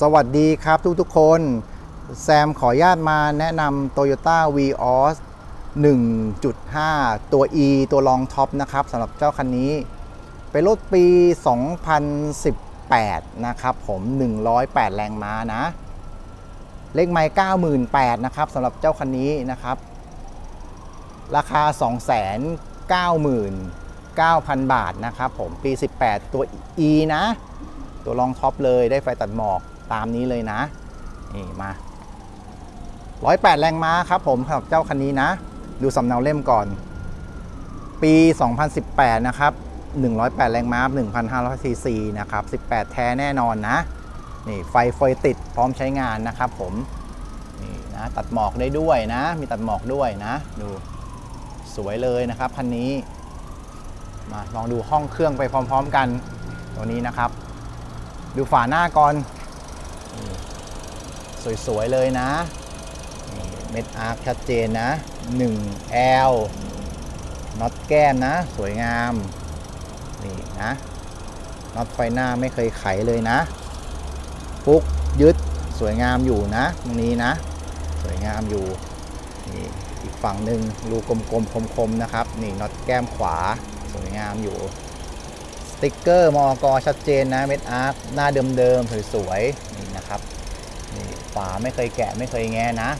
สวัสดีครับทุกทุกๆคน แซมขออนุญาตมาแนะนำ Toyota Vios 1.5 ตัว E ตัวรองท็อปนะครับสำหรับเจ้าคันนี้ เป็นรถปี 2018 นะครับผม 108 แรงม้านะ เลขไมล์98,000นะครับสำหรับเจ้าคันนี้นะครับ ราคา 299,000 บาทนะครับผม ปี 18 ตัว E นะ ตัวรองท็อปเลยได้ไฟตัดหมอก ตามนี้เลยนะนี่มา108 แรงม้าครับผมสำหรับเจ้าคันนี้นะ ดูสำเนาเล่มก่อน ปี 2018 นะครับ 108 แรงม้า1,500ซีซีนะครับ 18 แท้แน่นอนนะ นี่ไฟเฟยติดพร้อมใช้งานนะครับผม นี่นะตัดหมอกได้ด้วยนะ มีตัดหมอกด้วยนะ ดูสวยเลยนะครับคันนี้ มาลองดูห้องเครื่องไปพร้อม ๆ กันตัวนี้นะครับ ดูฝาหน้าก่อน สวย ๆ เลยนะ เม็ดอาร์คชัดเจนนะ 1L น็อตแก้มนะ สวยงาม นี่นะน็อตไฟหน้าไม่เคยไขเลยนะฟุกยึดสวยงามอยู่นะตรงนี้นะ สวยงามอยู่นี่อีกฝั่งหนึ่งรูกลมๆคมๆนะครับ นี่น็อตแก้มขวาสวยงามอยู่ สติกเกอร์มอกชัดเจนนะเม็ดอาร์ตหน้าเดิมๆสวยๆนี่นะครับ ฝาไม่เคยแกะไม่เคยแงนะ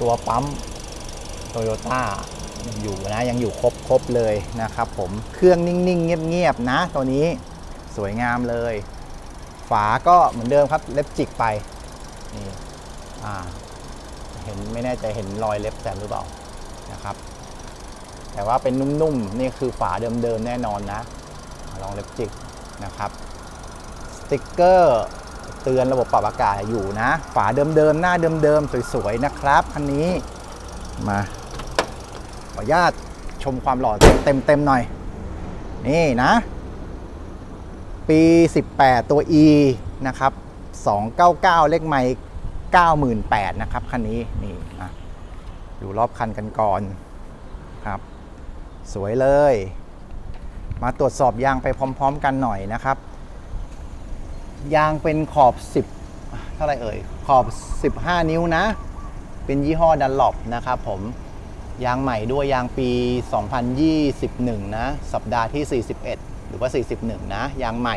ตัวปั๊มโตโยต้าอยู่นะยังอยู่ครบครบเลยนะครับผมเครื่องนิ่งๆ เงียบๆนะ ตัวนี้สวยงามเลย ฝาก็เหมือนเดิมครับเล็บจิกไปนี่อ่าเห็นไม่แน่ใจเห็นรอยเล็บแซมหรือเปล่านะครับ แต่ว่าเป็นนุ่มๆนี่คือฝาเดิมๆแน่นอนนะ ลองเล็บจิกนะครับสติกเกอร์ เตือนระบบปรับอากาศอยู่นะ ฝาเดิมๆ หน้าเดิมๆ สวยๆ นะครับคันนี้มาขออนุญาตชมความหล่อเต็มๆหน่อย นี่นะ ปี 18 ตัว E นะครับ 299 เลขไมล์98,000นะครับคันนี้นี่นะดูรอบคันกันก่อนครับ สวยเลย มาตรวจสอบยางไปพร้อม ๆ กันหน่อยนะครับ ยางเป็นขอบ 10 เท่าไรเอ่ย ขอบ 15 นิ้วนะ เป็นยี่ห้อดันลอปนะครับผม ยางใหม่ด้วยยางปี 2021 นะ สัปดาห์ที่ 41 หรือว่า 41 นะ ยางใหม่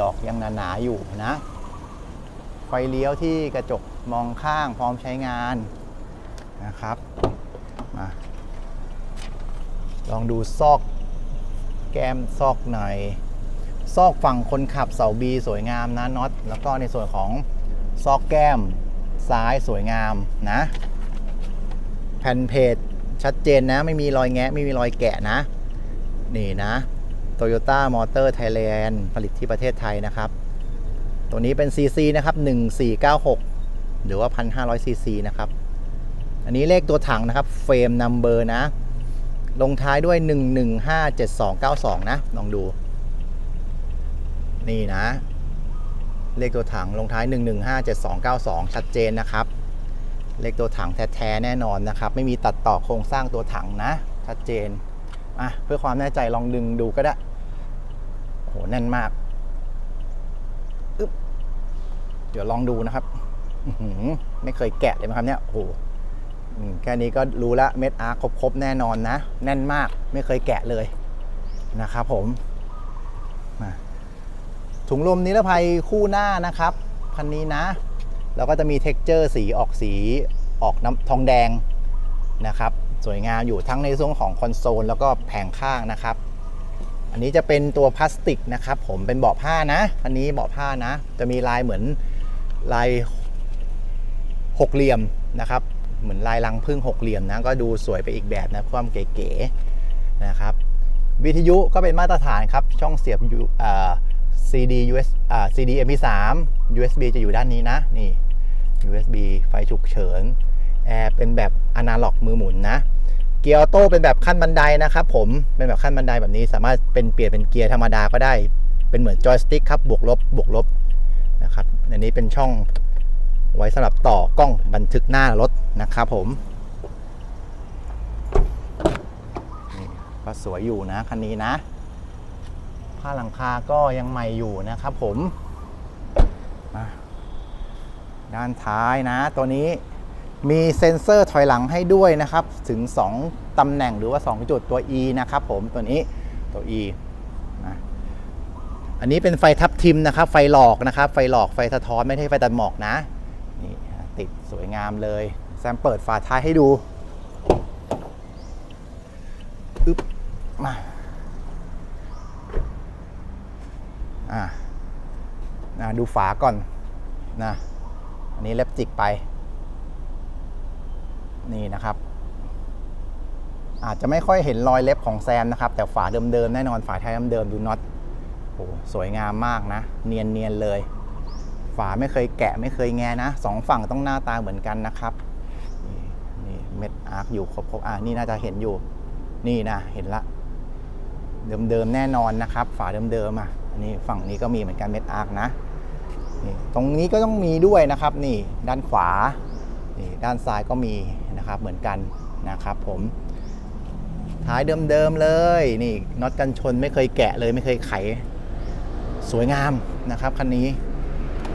ดอกยังหนาๆอยู่นะ ไฟเลี้ยวที่กระจกมองข้างพร้อมใช้งานนะครับ มา ลองดูซอกแก้มซอกหน่อย ซอกฝั่งคนขับเสาบีสวยงามนะน็อตแล้วก็ในส่วนของซอกแก้มซ้ายสวยงามนะ แผ่นเพจชัดเจนนะ ไม่มีรอยแงะไม่มีรอยแกะนะ นี่นะ Toyota Motor Thailand ผลิตที่ประเทศไทยนะครับ ตัวนี้เป็น CC นะครับ 1496 หรือว่า 1,500 cc นะครับ อันนี้เลขตัวถังนะครับ เฟรมนัมเบอร์นะ ลงท้ายด้วย 1157292 นะ ลองดู นี่นะ เลขตัวถังลงท้าย 1157292 ชัดเจนนะครับ เลขตัวถังแท้ๆแน่นอนนะครับ ไม่มีตัดต่อโครงสร้างตัวถังนะ ชัดเจนอะเพื่อความแน่ใจลองดึงดูก็ได้โอ้โหแน่นมากอึ๊บเดี๋ยวลองดูนะครับไม่เคยแกะเลยนะครับเนี่ยโอ้โหแค่นี้ก็รู้ละเม็ดอาร์ครบๆแน่นอนนะ แน่นมากไม่เคยแกะเลยนะครับผม ถุงลมนิรภัยคู่หน้านะครับคันนี้นะ แล้วก็จะมีเท็กเจอร์สีออกสีออกน้ำทองแดงนะครับ สวยงามอยู่ทั้งในส่วนของคอนโซลแล้วก็แผงข้างนะครับ อันนี้จะเป็นตัวพลาสติกนะครับ ผมเป็นเบาะผ้านะอันนี้เบาะผ้านะ จะมีลายเหมือนลายหกเหลี่ยมนะครับ เหมือนลายรังพึ่งหกเหลี่ยมนะก็ดูสวยไปอีกแบบนะความเก๋ๆนะครับ วิทยุก็เป็นมาตรฐานครับช่องเสียบ U อ่า CD US อ่า CD MP3 USB จะอยู่ด้านนี้นะ นี่ USB ไฟฉุกเฉิน แอร์เป็นแบบอนาล็อกมือหมุนนะ เกียร์ออโต้เป็นแบบขั้นบันไดนะครับผม เป็นแบบขั้นบันไดแบบนี้ สามารถเป็นเปลี่ยนเป็นเกียร์ธรรมดาก็ได้ เป็นเหมือนจอยสติ๊กครับ บวกลบ บวกลบนะครับ อันนี้เป็นช่องไว้สำหรับต่อกล้องบันทึกหน้ารถนะครับผมนี่ก็สวยอยู่นะคันนี้นะ ผ้าหลังคาก็ยังใหม่อยู่นะครับผมมาด้านท้ายนะ ตัวนี้มีเซ็นเซอร์ถอยหลังให้ด้วยนะครับ ถึง 2ตำแหน่งหรือว่า 2 จุดตัว E นะครับผมตัวนี้ตัว E นะอันนี้เป็นไฟทับทิมนะครับ ไฟหลอกนะครับ ไฟหลอกไฟสะท้อนไม่ใช่ไฟตัดหมอกนะนี่ติดสวยงามเลยแซมเปิดฝาท้ายให้ดูอึ๊บมา อะนะดูฝาก่อนนะอันนี้เล็บจิกไป นี่นะครับ อาจจะไม่ค่อยเห็นรอยเล็บของแซมนะครับ แต่ฝาเดิมๆแน่นอนฝาท้ายเดิมๆดูน็อตโอ้สวยงามมากนะ เนียนๆเลย ฝาไม่เคยแกะไม่เคยแงนะสองฝั่งต้องหน้าตาเหมือนกันนะครับนี่นเม็ดอาร์คอยู่ครบๆอะนี่น่าจะเห็นอยู่ นี่นะเห็นละ เดิมๆแน่นอนนะครับ ฝาเดิมๆอะ อันนี้ฝั่งนี้ก็มีเหมือนกันเม็ดอาร์คนะนี่ตรงนี้ก็ต้องมีด้วยนะครับนี่ด้านขวานี่ด้านซ้ายก็มีนะครับเหมือนกันนะครับผมท้ายเดิมๆเลยนี่น็อตกันชนไม่เคยแกะเลยไม่เคยไข สวยงามนะครับคันนี้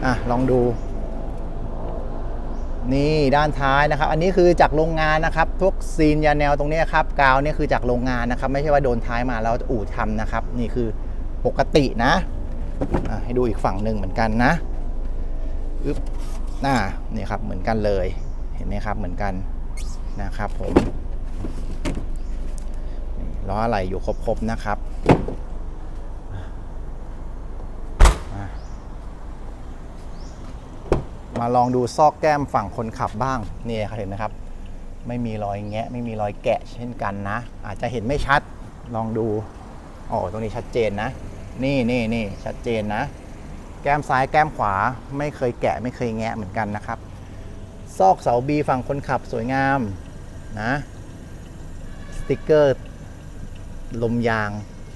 อะลองดู นี่ด้านท้ายนะครับ อันนี้คือจากโรงงานนะครับพวกซีนยาแนวตรงนี้ครับกาวเนี่ยคือจากโรงงานนะครับ ไม่ใช่ว่าโดนท้ายมาแล้วอู่ทำนะครับ นี่คือ ปกตินะให้ดูอีกฝั่งหนึ่งเหมือนกันนะอึ๊บน่านี่ครับเหมือนกันเลยเห็นไหมครับเหมือนกันนะครับผมล้ออะไรอยู่ครบๆนะครับมาลองดูซอกแก้มฝั่งคนขับบ้างนี่ครับเห็นไหมครับ ไม่มีรอยแงะ ไม่มีรอยแกะเช่นกันนะ อาจจะเห็นไม่ชัดลองดูอ๋อตรงนี้ชัดเจนนะ นี่นี่นี่ชัดเจนนะ แก้มซ้ายแก้มขวาไม่เคยแกะไม่เคยแงะเหมือนกันนะครับ ซอกเสาบีฝั่งคนขับสวยงามนะสติกเกอร์ลมยาง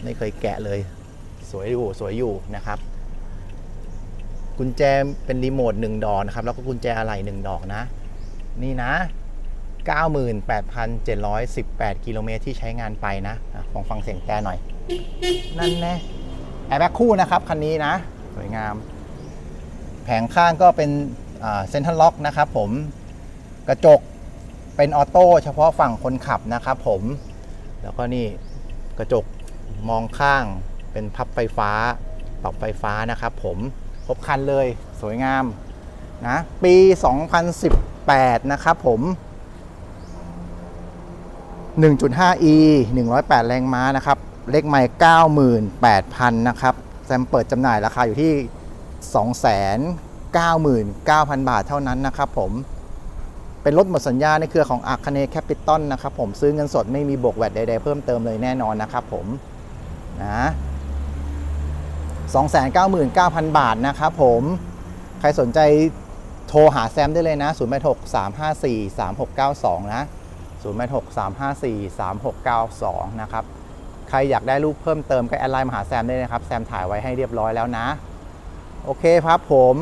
ไม่เคยแกะเลย สวยอยู่สวยอยู่นะครับ กุญแจเป็นรีโมทหนึ่งดอกนะครับ แล้วก็กุญแจอะไหล่หนึ่งดอกนะ นี่นะ 98,718 กิโลเมตรที่ใช้งานไปนะลองฟังเสียงแต่หน่อย นั่นแน่ ร์แบ็กคู่นะครับคันนี้นะ สวยงาม แผงข้างก็เป็นเซ็นทรัลล็อกนะครับผมกระจกเป็นออโต้เฉพาะฝั่งคนขับนะครับผมแล้วก็นี่กระจกมองข้างเป็นพับไฟฟ้าปรับไฟฟ้านะครับผมครบคันเลยสวยงามนะปี 2018 นะครับผม 1.5e 108 แรงม้านะครับ เลขใหม่98,000 นะครับ แซมเปิดจำหน่ายราคาอยู่ที่ 299,000 บาทเท่านั้นนะครับผม เป็นรถหมดสัญญาในเครือของอาคเนแคปิตอลนะครับผมซื้อเงินสดไม่มีบวกแวดใด ๆ เพิ่มเติมเลยแน่นอนนะครับผมนะ299,000 บาทนะครับผม ใครสนใจโทรหาแซมได้เลยนะ 086 354 3692 นะ 086 354 3692 นะครับ ใครอยากได้รูปเพิ่มเติมก็แอดไลน์มาหาแซมได้นะครับ แซมถ่ายไว้ให้เรียบร้อยแล้วนะ โอเคครับผม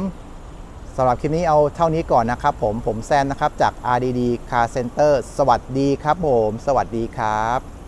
สำหรับคลิปนี้เอาเท่านี้ก่อนนะครับผมผมแซมนะครับจาก RDD Car Center สวัสดีครับผม สวัสดีครับ